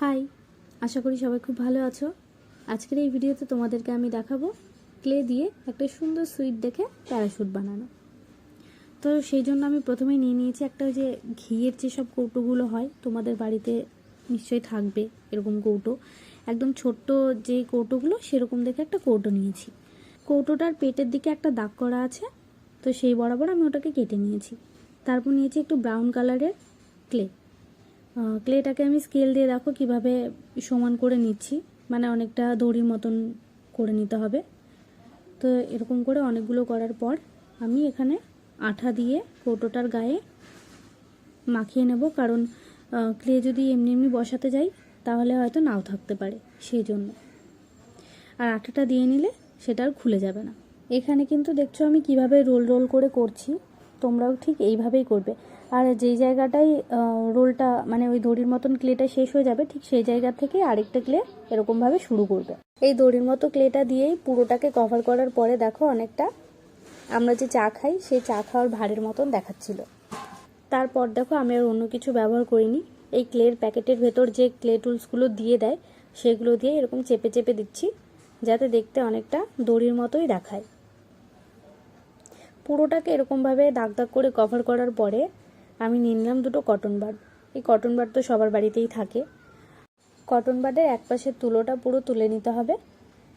High আশা করি সবাই খুব ভালো আছো। আজকের এই ভিডিওতে তোমাদেরকে আমি দেখাবো ক্লে দিয়ে একটা সুন্দর সুইট দেখে প্যারাশুট বানানো। তো সেই জন্য আমি প্রথমে নিয়ে নিয়েছি একটা যে ঘিয়ের যেসব কৌটোগুলো হয়, তোমাদের বাড়িতে নিশ্চয়ই থাকবে এরকম কৌটো। একদম ছোট্ট যে কৌটোগুলো, সেরকম দেখে একটা কৌটো নিয়েছি। কৌটোটার পেটের দিকে একটা দাগ করা আছে, তো সেই বরাবর আমি ওটাকে কেটে নিয়েছি। তারপর নিয়েছি একটু ব্রাউন কালারের ক্লে। ক্লেটাকে আমি স্কেল দিয়ে দেখো কীভাবে সমান করে নিচ্ছি। মানে অনেকটা দড়ির মতন করে নিতে হবে। তো এরকম করে অনেকগুলো করার পর আমি এখানে আঠা দিয়ে কৌটোটার গায়ে মাখিয়ে নেব। কারণ ক্লে যদি এমনি এমনি বসাতে যাই, তাহলে হয়তো নাও থাকতে পারে সেই জন্য আর আঠাটা দিয়ে নিলে সেটা আর খুলে যাবে না। এখানে কিন্তু দেখছ আমি কীভাবে রোল রোল করে করছি। তোমরাও ঠিক এইভাবেই করবে। আর যেই জায়গাটায় রোলটা মানে ওই দড়ির মতন ক্লেটা শেষ হয়ে যাবে, ঠিক সেই জায়গা থেকে আরেকটা ক্লে এরকমভাবে শুরু করবে। এই দড়ির মতো ক্লেটা দিয়েই পুরোটাকে কভার করার পরে দেখো অনেকটা আমরা যে চা খাই, সেই চা খাওয়ার ভারের মতন দেখাচ্ছিল। তারপর দেখো আমি আর অন্য কিছু ব্যবহার করিনি। এই ক্লের প্যাকেটের ভেতর যে ক্লে টুলসগুলো দিয়ে দেয়, সেগুলো দিয়ে এরকম চেপে চেপে দিচ্ছি, যাতে দেখতে অনেকটা দড়ির মতোই দেখায়। পুরোটাকে এরকমভাবে দাগ দাগ করে কভার করার পরে আমি নিয়ে নিলাম দুটো কটন বাড এই কটন বাড তো সবার বাড়িতেই থাকে। কটন বাডের এক পাশের তুলোটা পুরো তুলে নিতে হবে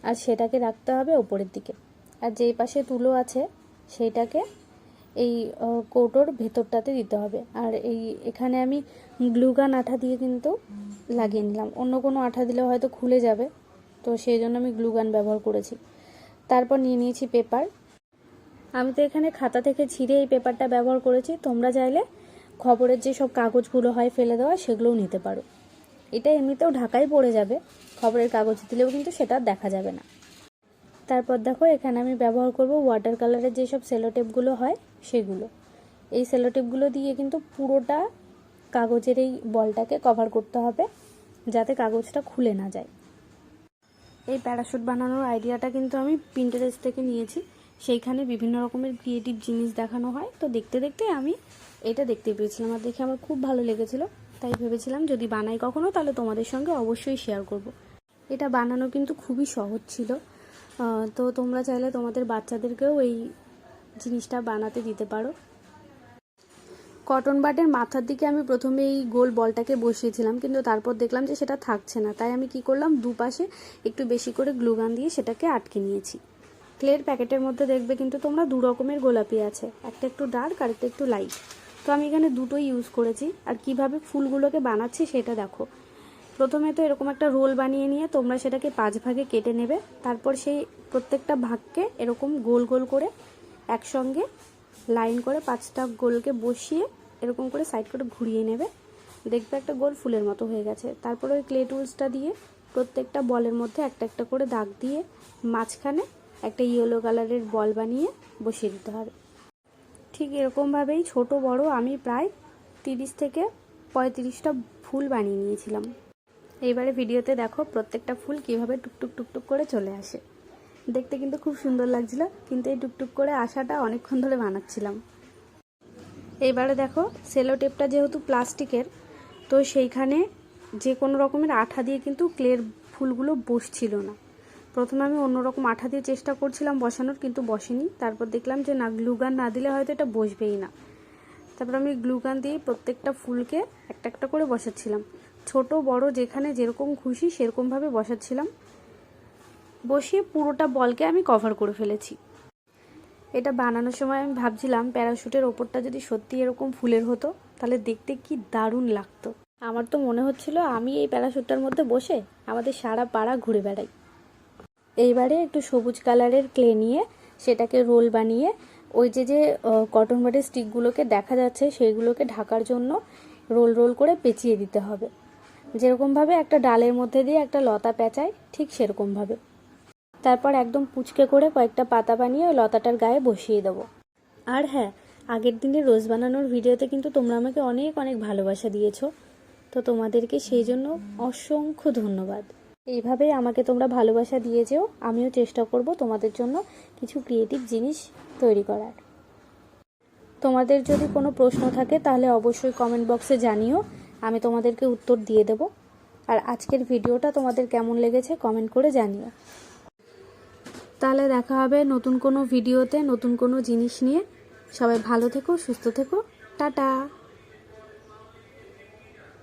আর সেটাকে রাখতে হবে ওপরের দিকে। আর যেই পাশে তুলো আছে, সেইটাকে এই কৌটোর ভেতরটাতে দিতে হবে। আর এই, এখানে আমি গ্লুগান আঠা দিয়ে কিন্তু লাগিয়ে নিলাম। অন্য কোনো আঠা দিলে হয়তো খুলে যাবে। তো সেই জন্য আমি গ্লুগান ব্যবহার করেছি। তারপর নিয়ে নিয়েছি পেপার আমি তো এখানে খাতা থেকে ছিঁড়ে এই পেপারটা ব্যবহার করেছি। তোমরা চাইলে খবরের যে সব কাগজগুলো হয় ফেলে দেওয়া, সেগুলোও নিতে পারো। এটা এমনিতেও ঢাকাই পড়ে যাবে। খবরের কাগজ দিলেও কিন্তু সেটা দেখা যাবে না। তারপর দেখো, এখানে আমি ব্যবহার করব ওয়াটার কালারের যেসব সেলোটেপগুলো হয়, সেগুলো। এই সেলোটেপগুলো দিয়ে কিন্তু পুরোটা কাগজের এই বলটাকে কভার করতে হবে, যাতে কাগজটা খুলে না যায়। এই প্যারাশুট বানানোর আইডিয়াটা কিন্তু আমি প্রিন্টারেস্ট থেকে নিয়েছি। সেইখানে বিভিন্ন রকমের ক্রিয়েটিভ জিনিস দেখানো হয়। তো দেখতে দেখতে আমি এটা দেখতে পেয়েছিলাম আর দেখে আমার খুব ভালো লেগেছিল। তাই ভেবেছিলাম যদি বানাই কখনো তাহলে তোমাদের সঙ্গে অবশ্যই শেয়ার করব। এটা বানানো কিন্তু খুবই সহজ ছিল। তো তোমরা চাইলে তোমাদের বাচ্চাদেরকেও এই জিনিসটা বানাতে দিতে পারো। কটন বাটের মাথার দিকে আমি প্রথমে এই গোল বলটাকে বসিয়েছিলাম, কিন্তু তারপর দেখলাম যে সেটা থাকছে না। তাই আমি কি করলাম, দুপাশে একটু বেশি করে গ্লুগান দিয়ে সেটাকে আটকে নিয়েছি। ক্লের প্যাকেটের মধ্যে দেখবে কিন্তু তোমরা দু রকমের গোলাপি আছে। একটা একটু ডার্ক আর একটা একটু লাইট তো আমি এখানে দুটোই ইউজ করেছি। আর কীভাবে ফুলগুলোকে বানাচ্ছি সেটা দেখো। প্রথমে তো এরকম একটা রোল বানিয়ে নিয়ে তোমরা সেটাকে পাঁচ ভাগে কেটে নেবে। তারপর সেই প্রত্যেকটা ভাগকে এরকম গোল গোল করে একসঙ্গে লাইন করে পাঁচটা গোলকে বসিয়ে এরকম করে সাইড করে ঘুরিয়ে নেবে। দেখবে একটা গোল ফুলের মতো হয়ে গেছে। তারপর ওই ক্লে টুলসটা দিয়ে প্রত্যেকটা বলের মধ্যে একটা একটা করে দাগ দিয়ে মাঝখানে একটা ইয়েলো কালারের বল বানিয়ে বসিয়ে দিতে হবে। ঠিক এরকমভাবেই ছোট, বড় আমি প্রায় তিরিশ থেকে পঁয়ত্রিশটা ফুল বানিয়ে নিয়েছিলাম। এইবারে ভিডিওতে দেখো প্রত্যেকটা ফুল কীভাবে টুকটুক টুকটুক করে চলে আসে। দেখতে কিন্তু খুব সুন্দর লাগছিল, কিন্তু এই টুকটুক করে আসাটা অনেকক্ষণ ধরে বানাচ্ছিলাম। এইবারে দেখো সেলো টেপটা যেহেতু প্লাস্টিকের, তো সেইখানে যে কোনো রকমের আঠা দিয়ে কিন্তু ক্লের ফুলগুলো বসছিল না। প্রথমে আমি অন্যরকম আঠা দিয়ে চেষ্টা করছিলাম বসানোর, কিন্তু বসেনি। তারপর দেখলাম যে না গ্লুগান না দিলে হয়তো এটা বসবেই না। তারপর আমি গ্লুগান দিয়ে প্রত্যেকটা ফুলকে একটা একটা করে বসাচ্ছিলাম। ছোট, বড়, যেখানে যেরকম খুশি সেরকমভাবে বসাচ্ছিলাম। বসিয়ে পুরোটা বলকে আমি কভার করে ফেলেছি। এটা বানানোর সময় আমি ভাবছিলাম প্যারাশুটের ওপরটা যদি সত্যি এরকম ফুলের হতো, তাহলে দেখতে কি দারুণ লাগতো। আমার তো মনে হচ্ছিল, আমি এই প্যারাশুটটার মধ্যে বসে আমাদের সারা পাড়া ঘুরে বেড়াই। এইবারে একটু সবুজ কালারের ক্লে নিয়ে সেটাকে রোল বানিয়ে ওই যে যে কটন বাটের স্টিকগুলোকে দেখা যাচ্ছে সেইগুলোকে ঢাকার জন্য রোল রোল করে পেঁচিয়ে দিতে হবে। যেরকমভাবে একটা ডালের মধ্যে দিয়ে একটা লতা পেঁচায়, ঠিক সেরকমভাবে তারপর একদম পুচকে করে কয়েকটা পাতা বানিয়ে ওই লতাটার গায়ে বসিয়ে দেবো। আর হ্যাঁ আগের দিনে রোজ বানানোর ভিডিওতে কিন্তু তোমরা আমাকে অনেক অনেক ভালোবাসা দিয়েছ। তো তোমাদেরকে সেই জন্য অসংখ্য ধন্যবাদ। এইভাবেই আমাকে তোমরা ভালোবাসা দিয়ে যেও। আমিও চেষ্টা করব তোমাদের জন্য কিছু ক্রিয়েটিভ জিনিস তৈরি করার। তোমাদের যদি কোনো প্রশ্ন থাকে তাহলে অবশ্যই কমেন্ট বক্সে জানিও। আমি তোমাদেরকে উত্তর দিয়ে দেব। আর আজকের ভিডিওটা তোমাদের কেমন লেগেছে কমেন্ট করে জানিও। তাহলে দেখা হবে নতুন কোনো ভিডিওতে নতুন কোনো জিনিস নিয়ে। সবাই ভালো থেকো, সুস্থ থেকো। টাটা!